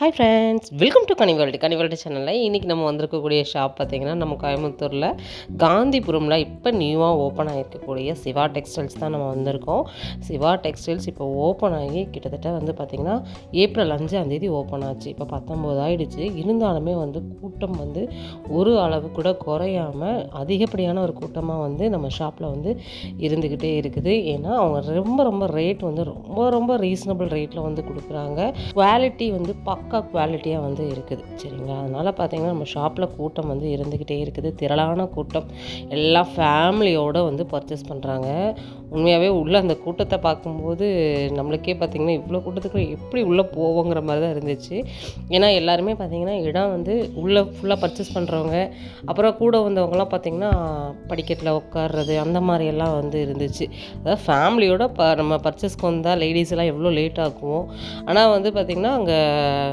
Hi friends welcome to கனிவால்டி கனிவால்டி சேனலில் இன்றைக்கி நம்ம வந்திருக்கக்கூடிய ஷாப் பார்த்திங்கன்னா நம்ம கோயம்புத்தூரில் காந்திபுரமில் இப்போ நியூவாக ஓப்பன் ஆகிருக்கக்கூடிய சிவா டெக்ஸ்டைல்ஸ் தான் நம்ம வந்திருக்கோம். சிவா டெக்ஸ்டைல்ஸ் இப்போ ஓப்பன் ஆகி கிட்டத்தட்ட வந்து பார்த்திங்கன்னா ஏப்ரல் அஞ்சாந்தேதி ஓப்பன் ஆச்சு. இப்போ பத்தொம்போது ஆகிடுச்சு இருந்தாலுமே வந்து கூட்டம் வந்து ஒரு அளவு கூட குறையாமல் அதிகப்படியான ஒரு கூட்டமாக வந்து நம்ம ஷாப்பில் வந்து இருந்துக்கிட்டே இருக்குது. ஏன்னா அவங்க ரொம்ப ரொம்ப ரேட் வந்து ரொம்ப ரொம்ப ரீசனபிள் ரேட்டில் வந்து கொடுக்குறாங்க. குவாலிட்டி வந்து பக்கா குவாலிட்டியாக வந்து இருக்குது சரிங்களா? அதனால் பார்த்தீங்கன்னா நம்ம ஷாப்பில் கூட்டம் வந்து இருந்துக்கிட்டே இருக்குது. திரளான கூட்டம். எல்லாம் ஃபேமிலியோடு வந்து பர்ச்சேஸ் பண்ணுறாங்க உண்மையாகவே உள்ளே அந்த கூட்டத்தை பார்க்கும்போது நம்மளுக்கே பார்த்திங்கன்னா இவ்வளோ கூட்டத்துக்கு எப்படி உள்ளே போவோங்கிற மாதிரி தான் இருந்துச்சு. ஏன்னா எல்லாருமே பார்த்திங்கன்னா இடம் வந்து உள்ளே ஃபுல்லாக பர்ச்சேஸ் பண்ணுறவங்க அப்புறம் கூட வந்தவங்கலாம் பார்த்திங்கன்னா படிக்கட்டில் உட்கார்றது அந்த மாதிரியெல்லாம் வந்து இருந்துச்சு. அதாவது ஃபேமிலியோட ப நம்ம பர்ச்சேஸ்க்கு வந்தால் லேடிஸ்லாம் எவ்வளோ லேட் ஆகும். ஆனால் வந்து பார்த்திங்கன்னா அங்கே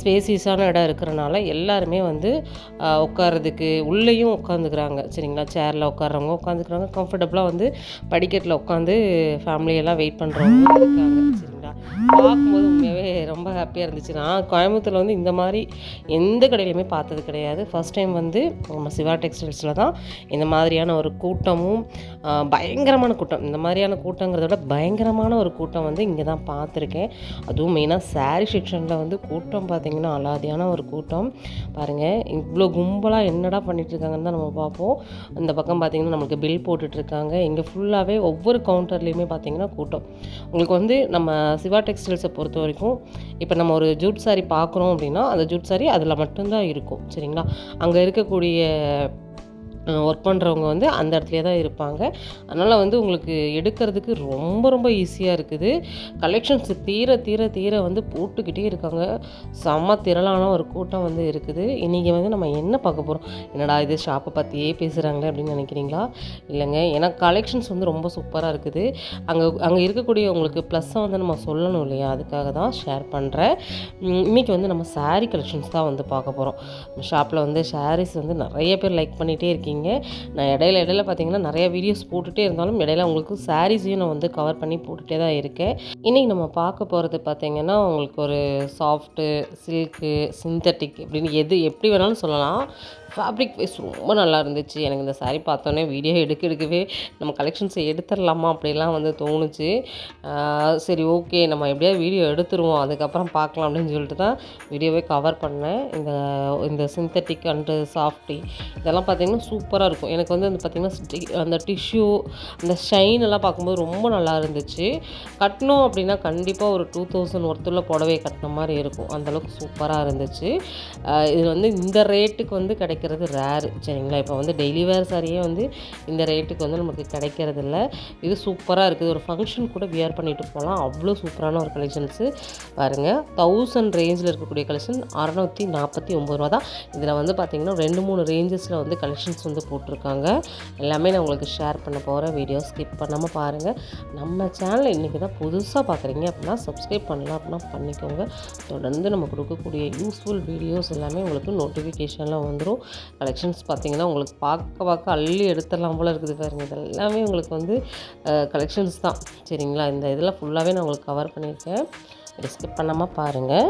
ஸ்பேசியஸான இடம் இருக்கிறனால எல்லாருமே வந்து உட்காரதுக்கு உட்கார்றதுக்கு உள்ளேயும் உட்காந்துக்கிறாங்க சரிங்களா? சேரில் உட்கார்றவங்க உட்காந்துக்கிறாங்க கம்ஃபர்டபுளாக வந்து படிக்கட்டில் உட்காந்து ஃபேமிலியெல்லாம் வெயிட் பண்ணுறவங்க இருக்காங்க. சரிங்களா? பார்க்கும்போது உண்மையாகவே ரொம்ப ஹாப்பியாக இருந்துச்சு. நான் கோயம்புத்தூரில் வந்து இந்த மாதிரி எந்த கடையிலையுமே பார்த்தது கிடையாது. ஃபர்ஸ்ட் டைம் வந்து நம்ம சிவா டெக்ஸ்டைல்ஸில் தான் இந்த மாதிரியான ஒரு கூட்டமும் பயங்கரமான கூட்டம். இந்த மாதிரியான கூட்டங்கிறத விட பயங்கரமான ஒரு கூட்டம் வந்து இங்கே தான் பார்த்துருக்கேன். அதுவும் மெயினாக saree செக்ஷனில் வந்து கூட்டம் கூட்டம் பார்த்திங்கன்னா அலாதியான ஒரு கூட்டம். பாருங்கள் இவ்வளோ கும்பலாக என்னடா பண்ணிகிட்ருக்காங்கன்னு தான் நம்ம பார்ப்போம். இந்த பக்கம் பார்த்திங்கன்னா நம்மளுக்கு பில் போட்டுட்ருக்காங்க இங்கே ஃபுல்லாகவே ஒவ்வொரு கவுண்டர்லேயுமே பார்த்திங்கன்னா கூட்டம். உங்களுக்கு வந்து நம்ம சிவா டெக்ஸ்டைல்ஸை பொறுத்த வரைக்கும் இப்போ நம்ம ஒரு ஜூட் சாரி பார்க்குறோம் அப்படின்னா அந்த ஜூட் சாரி அதில் மட்டும்தான் இருக்கும். சரிங்களா? அங்கே இருக்கக்கூடிய ஒர்க் பண்ணுறவங்க வந்து அந்த இடத்துலே தான் இருப்பாங்க. அதனால் வந்து உங்களுக்கு எடுக்கிறதுக்கு ரொம்ப ரொம்ப ஈஸியாக இருக்குது. கலெக்ஷன்ஸ் தீர தீர தீர வந்து போட்டுக்கிட்டே இருக்காங்க. செம்ம திரளான ஒரு கூட்டம் வந்து இருக்குது. இன்றைக்கி வந்து நம்ம என்ன பார்க்க போகிறோம் என்னடா இது ஷாப்பை பற்றியே பேசுகிறாங்களே அப்படின்னு நினைக்கிறீங்களா? இல்லைங்க. ஏன்னா கலெக்ஷன்ஸ் வந்து ரொம்ப சூப்பராக இருக்குது. அங்கே அங்கே இருக்கக்கூடிய உங்களுக்கு ப்ளஸ்ஸை வந்து நம்ம சொல்லணும் இல்லையா? அதுக்காக தான் ஷேர் பண்ணுறேன் இன்றைக்கி வந்து நம்ம சாரீ கலெக்ஷன்ஸ் தான் வந்து பார்க்க போகிறோம் ஷாப்பில் வந்து sarees வந்து நிறைய பேர் லைக் பண்ணிகிட்டே இருக்கீங்க. நான் இடையில இடையில பார்த்தீங்கன்னா நிறைய வீடியோஸ் போட்டுகிட்டே இருந்தாலும் இடையில உங்களுக்கு சாரீஸையும் நான் வந்து கவர் பண்ணி போட்டுகிட்டே தான் இருக்கேன். இன்றைக்கி நம்ம பார்க்க போகிறது பார்த்திங்கன்னா உங்களுக்கு ஒரு சாஃப்ட்டு சில்க்கு சிந்தட்டிக் அப்படின்னு எது எப்படி வேணாலும் சொல்லலாம். ஃபேப்ரிக் வைஸ் ரொம்ப நல்லா இருந்துச்சு எனக்கு இந்த saree பார்த்தோன்னே வீடியோ எடுக்க எடுக்கவே நம்ம கலெக்ஷன்ஸை எடுத்துடலாமா அப்படிலாம் வந்து தோணுச்சு. சரி ஓகே நம்ம எப்படியாவது வீடியோ எடுத்துருவோம். அதுக்கப்புறம் பார்க்கலாம் அப்படின்னு சொல்லிட்டு தான் வீடியோவே கவர் பண்ணேன். இந்த இந்த சிந்தட்டிக் அண்டு சாஃப்டி இதெல்லாம் பார்த்தீங்கன்னா சூப்பராக இருக்கும். எனக்கு வந்து அந்த பார்த்திங்கன்னா அந்த டிஷ்யூ அந்த ஷைன் எல்லாம் பார்க்கும்போது ரொம்ப நல்லா இருந்துச்சு கட்டணும் அப்படின்னா கண்டிப்பாக ஒரு டூ தௌசண்ட் ஒர்த்துள்ள புடவை கட்டின மாதிரி இருக்கும். அந்தளவுக்கு சூப்பராக இருந்துச்சு. இது வந்து இந்த ரேட்டுக்கு வந்து கிடைக்கும் கிடைக்கிறது ரேரு சரிங்களா? இப்போ வந்து டெய்லி வேர் சாரியே வந்து இந்த ரேட்டுக்கு வந்து நமக்கு கிடைக்கிறது இல்லை இது சூப்பராக இருக்குது. ஒரு ஃபங்க்ஷன் கூட வியர் பண்ணிட்டு போகலாம். அவ்வளோ சூப்பரான ஒரு கலெக்ஷன்ஸு பாருங்கள் தௌசண்ட் ரேஞ்சில் இருக்கக்கூடிய கலெக்ஷன் அறநூற்றி நாற்பத்தி ஒம்பது ரூபா தான். இதில் வந்து பார்த்திங்கன்னா ரெண்டு மூணு ரேஞ்சஸில் வந்து கலெக்ஷன்ஸ் வந்து போட்டிருக்காங்க. எல்லாமே நான் உங்களுக்கு ஷேர் பண்ண போகிறேன் வீடியோ ஸ்கிப் பண்ணாமல் பாருங்கள் நம்ம சேனலை இன்றைக்கி தான் புதுசாக பார்க்குறீங்க அப்படின்னா சப்ஸ்கிரைப் பண்ணலாம் அப்படின்னா பண்ணிக்கோங்க. தொடர்ந்து நம்ம கொடுக்கக்கூடிய யூஸ்ஃபுல் வீடியோஸ் எல்லாமே உங்களுக்கு நோட்டிஃபிகேஷனில் வந்துடும் கலெக்ஷன்ஸ் பார்த்தீங்கன்னா உங்களுக்கு பார்க்க பார்க்க அள்ளி எடுத்துடலாம் போல் இருக்குது பாருங்கள் இதெல்லாமே உங்களுக்கு வந்து கலெக்ஷன்ஸ் தான். சரிங்களா? இந்த இதெல்லாம் ஃபுல்லாகவே நான் உங்களுக்கு கவர் பண்ணியிருக்கேன். ஸ்கிப் பண்ணாமல் பாருங்கள்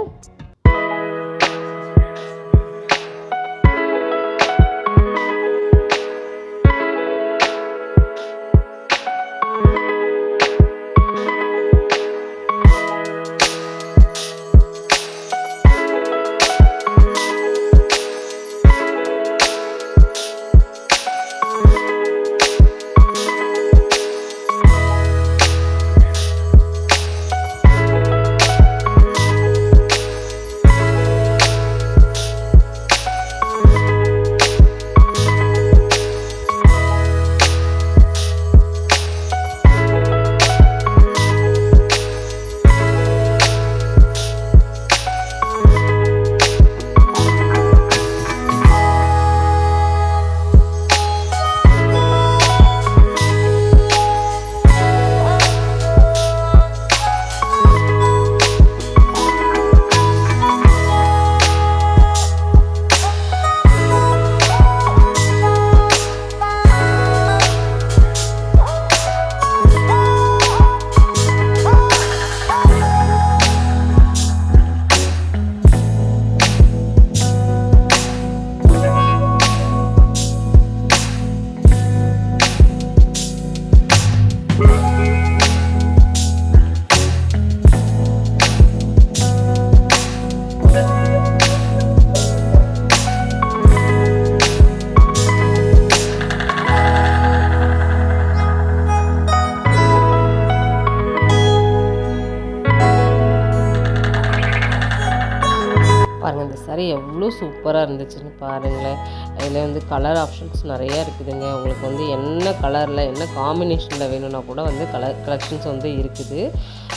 சூப்பராக இருந்துச்சுன்னு பாருங்களேன். இதில் வந்து கலர் ஆப்ஷன்ஸ் நிறையா இருக்குதுங்க. உங்களுக்கு வந்து என்ன கலரில் என்ன காம்பினேஷனில் வேணும்னா கூட வந்து கலர் கலெக்ஷன்ஸ் வந்து இருக்குது.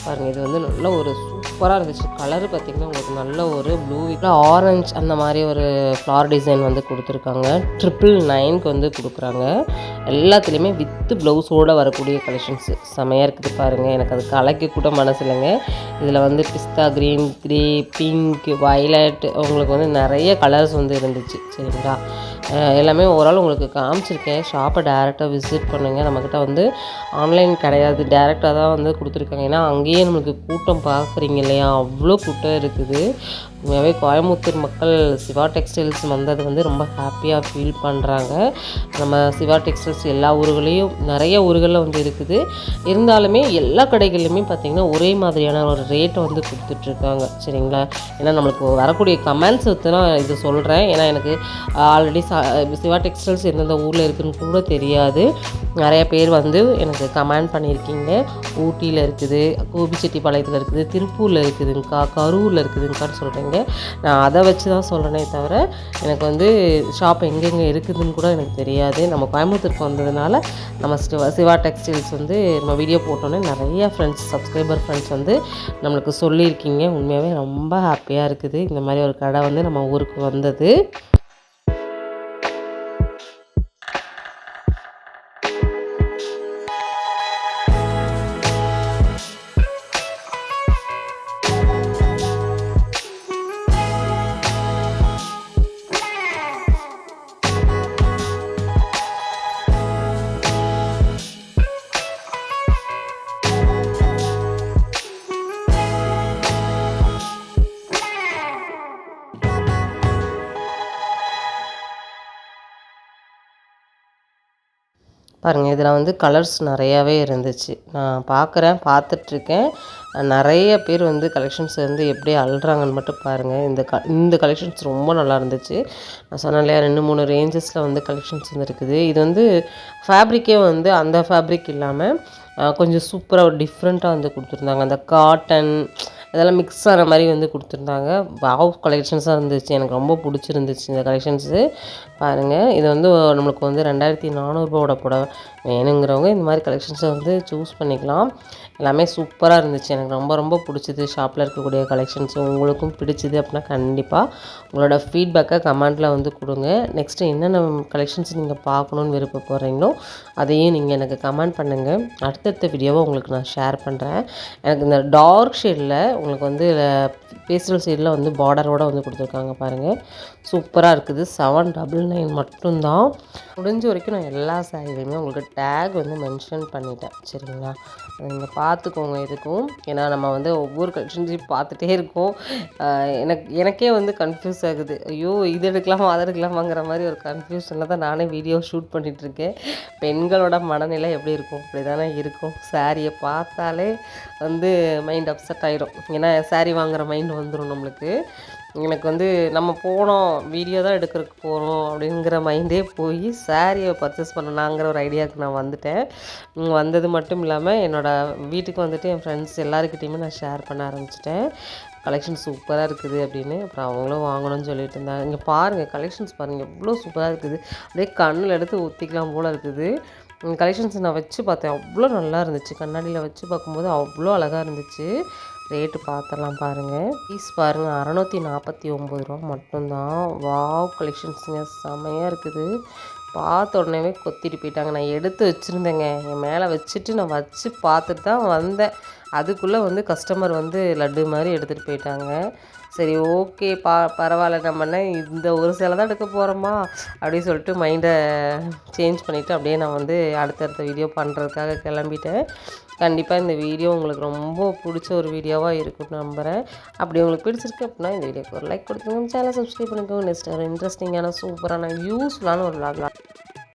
பாருங்கள் இது வந்து நல்ல ஒரு சூப்பராக இருந்துச்சு. கலர் பார்த்திங்கன்னா உங்களுக்கு நல்ல ஒரு ப்ளூ ஆரஞ்ச் அந்த மாதிரி ஒரு ஃப்ளார் டிசைன் வந்து கொடுத்துருக்காங்க. ட்ரிபிள் நைனுக்கு வந்து கொடுக்குறாங்க. எல்லாத்துலேயுமே வித்து ப்ளவுஸோடு வரக்கூடிய கலெக்ஷன்ஸு செமையாக இருக்குது பாருங்கள் எனக்கு அது கலைக்க கூட மனசு இல்லைங்க. இதில் வந்து பிஸ்தா க்ரீன் க்ரீ பிங்க் வயலட் உங்களுக்கு வந்து நிறைய கலர்ஸ் வந்து இருந்துச்சு. சரிங்களா? எல்லாமே ஓவரால் உங்களுக்கு காமிச்சிருக்கேன். ஷாப்பை டேரெக்டாக விசிட் பண்ணுங்கள் நம்மக்கிட்ட வந்து ஆன்லைன் கிடையாது. டேரெக்டாக தான் வந்து கொடுத்துருக்காங்க. ஏன்னா அங்கேயே நம்மளுக்கு கூட்டம் பார்க்குறீங்க இல்லையா? அவ்வளோ குட்டை இருக்குது. உண்மையாகவே கோயம்புத்தூர் மக்கள் சிவா டெக்ஸ்டைல்ஸ் வந்தது வந்து ரொம்ப ஹாப்பியாக ஃபீல் பண்ணுறாங்க நம்ம சிவா டெக்ஸ்டைல்ஸ் எல்லா ஊர்களையும் நிறைய ஊர்களில் வந்து இருக்குது. இருந்தாலுமே எல்லா கடைகள்லையுமே பார்த்திங்கன்னா ஒரே மாதிரியான ஒரு ரேட்டை வந்து கொடுத்துட்ருக்காங்க. சரிங்களா? ஏன்னா நம்மளுக்கு வரக்கூடிய கமெண்ட்ஸ் வச்சு நான் இது சொல்கிறேன் ஏன்னா எனக்கு ஆல்ரெடி சிவா டெக்ஸ்டைல்ஸ் எந்தெந்த ஊரில் இருக்குதுன்னு கூட தெரியாது. நிறைய பேர் வந்து எனக்கு கமெண்ட் பண்ணியிருக்கீங்க. ஊட்டியில் இருக்குது கோபிச்செட்டிப்பாளையத்தில் இருக்குது திருப்பூரில் இருக்குதுங்கக்கா கரூரில் இருக்குதுங்கக்கான்னு சொல்கிறீங்க நான் அதை வச்சு தான் சொல்கிறேனே தவிர எனக்கு வந்து ஷாப் எங்கெங்கே இருக்குதுன்னு கூட எனக்கு தெரியாது. நம்ம கோயம்புத்தூருக்கு வந்ததுனால நம்ம சிவா சிவா டெக்ஸ்டைல்ஸ் வந்து நம்ம வீடியோ போட்டோன்னே நிறைய ஃப்ரெண்ட்ஸ் சப்ஸ்கிரைபர் ஃப்ரெண்ட்ஸ் வந்து நம்மளுக்கு சொல்லியிருக்கீங்க. உண்மையாகவே ரொம்ப ஹாப்பியாக இருக்குது. இந்த மாதிரி ஒரு கடை வந்து நம்ம ஊருக்கு வந்தது. பாருங்கள் இதில் வந்து கலர்ஸ் நிறையாவே இருந்துச்சு. நான் பார்க்குறேன் பார்த்துட்ருக்கேன். நிறைய பேர் வந்து கலெக்ஷன்ஸ் வந்து எப்படி அழுறாங்கன்னு மட்டும் பாருங்கள் இந்த க இந்த கலெக்ஷன்ஸ் ரொம்ப நல்லா இருந்துச்சு. நான் சொன்னேன் இல்லையா ரெண்டு மூணு ரேஞ்சஸில் வந்து கலெக்ஷன்ஸ் வந்து இருக்குது. இது வந்து ஃபேப்ரிக்கே வந்து அந்த ஃபேப்ரிக் இல்லாமல் கொஞ்சம் சூப்பராக ஒரு டிஃப்ரெண்ட்டாக வந்து கொடுத்துருந்தாங்க. அந்த காட்டன் இதெல்லாம் மிக்ஸ் ஆகிற மாதிரி வந்து கொடுத்துருந்தாங்க. வாவ் கலெக்ஷன்ஸாக இருந்துச்சு. எனக்கு ரொம்ப பிடிச்சிருந்துச்சு இந்த கலெக்ஷன்ஸு பாருங்கள் இது வந்து நம்மளுக்கு வந்து ரெண்டாயிரத்தி நானூறுபாவோட புடவை. வேணுங்கிறவங்க இந்த மாதிரி கலெக்ஷன்ஸை வந்து சூஸ் பண்ணிக்கலாம். எல்லாமே சூப்பராக இருந்துச்சு. எனக்கு ரொம்ப ரொம்ப பிடிச்சது ஷாப்பில் இருக்கக்கூடிய கலெக்ஷன்ஸ் உங்களுக்கும் பிடிச்சது அப்படின்னா கண்டிப்பாக உங்களோட ஃபீட்பேக்கை கமெண்ட்டில் வந்து கொடுங்க. நெக்ஸ்ட்டு என்னென்ன கலெக்ஷன்ஸ் நீங்கள் பார்க்கணுன்னு விருப்பப்படுறீங்களோ அதையும் நீங்கள் எனக்கு கமெண்ட் பண்ணுங்கள் அடுத்தடுத்த வீடியோவை உங்களுக்கு நான் ஷேர் பண்ணுறேன் எனக்கு இந்த டார்க் ஷேடில் உங்களுக்கு வந்து பேஸ்டல் சைடில் வந்து பார்டரோடு வந்து கொடுத்துருக்காங்க பாருங்கள் சூப்பராக இருக்குது. செவன் டபுள் நைன் மட்டும்தான். முடிஞ்ச வரைக்கும் நான் எல்லா சாரிலையுமே உங்களுக்கு டேக் வந்து மென்ஷன் பண்ணிட்டேன். சரிங்களா? நீங்கள் பா பார்த்துக்கோங்க இதுக்கும் ஏன்னா நம்ம வந்து ஒவ்வொரு கலெக்ஷன்ஸையும் பார்த்துட்டே இருக்கோம். எனக்கு எனக்கே வந்து கன்ஃபியூஸ் ஆகுது. ஐயோ இது எடுக்கலாமா அதை எடுக்கலாமாங்கிற மாதிரி ஒரு கன்ஃபியூஷனில் தான் நானே வீடியோ ஷூட் பண்ணிகிட்ருக்கேன் பெண்களோட மனநிலை எப்படி இருக்கும்? அப்படி தானே இருக்கும் சாரியை பார்த்தாலே வந்து மைண்ட் அப்செட் ஆகிடும் ஏன்னா saree வாங்குகிற மைண்ட் வந்துடும் நம்மளுக்கு. எனக்கு வந்து நம்ம போனோம் வீடியோ தான் எடுக்கிறதுக்கு போகிறோம் அப்படிங்கிற மைண்டே போய் சாரியை பர்ச்சேஸ் பண்ணலாங்கிற ஒரு ஐடியாவுக்கு நான் வந்துட்டேன். வந்தது மட்டும் இல்லாமல் என்னோடய வீட்டுக்கு வந்துட்டு என் ஃப்ரெண்ட்ஸ் எல்லாருக்கிட்டையுமே நான் ஷேர் பண்ண ஆரம்பிச்சிட்டேன். கலெக்ஷன் சூப்பராக இருக்குது அப்படின்னு. அப்புறம் அவங்களும் வாங்கணும்னு சொல்லிட்டு இருந்தாங்க. இங்கே பாருங்கள் கலெக்ஷன்ஸ் பாருங்கள் எவ்வளோ சூப்பராக இருக்குது. அப்படியே கண்ணில் எடுத்து ஊற்றிக்கலாம் போல் இருக்குது. கலெக்ஷன்ஸ் நான் வச்சு பார்த்தேன். அவ்வளோ நல்லா இருந்துச்சு. கண்ணாடியில் வச்சு பார்க்கும்போது அவ்வளோ அழகாக இருந்துச்சு. ரேட்டு பார்த்தலாம் பாருங்கள் பீஸ் பாருங்கள் அறநூற்றி நாற்பத்தி ஒம்பது ரூபா மட்டும்தான். வாவ் கலெக்ஷன்ஸுங்க செமையாக இருக்குது. பார்த்த உடனேவே கொத்திட்டு போயிட்டாங்க. நான் எடுத்து வச்சுருந்தேங்க. என் மேலே வச்சுட்டு நான் வச்சு பார்த்துட்டு தான் வந்தேன். அதுக்குள்ளே வந்து கஸ்டமர் வந்து லட்டு மாதிரி எடுத்துகிட்டு போயிட்டாங்க. சரி ஓகே பா பரவாயில்ல நம்ம என்ன இந்த ஒரு சேலை தான் எடுக்க போகிறோமா அப்படின்னு சொல்லிட்டு மைண்டை சேஞ்ச் பண்ணிவிட்டு அப்படியே நான் வந்து அடுத்தடுத்த வீடியோ பண்ணுறதுக்காக கிளம்பிட்டேன். கண்டிப்பாக இந்த வீடியோ உங்களுக்கு ரொம்ப பிடிச்ச ஒரு வீடியோவாக இருக்கும்னு நம்புகிறேன் அப்படி உங்களுக்கு பிடிச்சிருக்கு அப்படின்னா இந்த வீடியோக்கு ஒரு லைக் கொடுத்துங்க சேனல் சப்ஸ்கிரைப் பண்ணிக்கோங்க. நெக்ஸ்ட் ஒரு இன்ட்ரெஸ்டிங்கான சூப்பரான யூஸ்ஃபுல்லான ஒரு vlog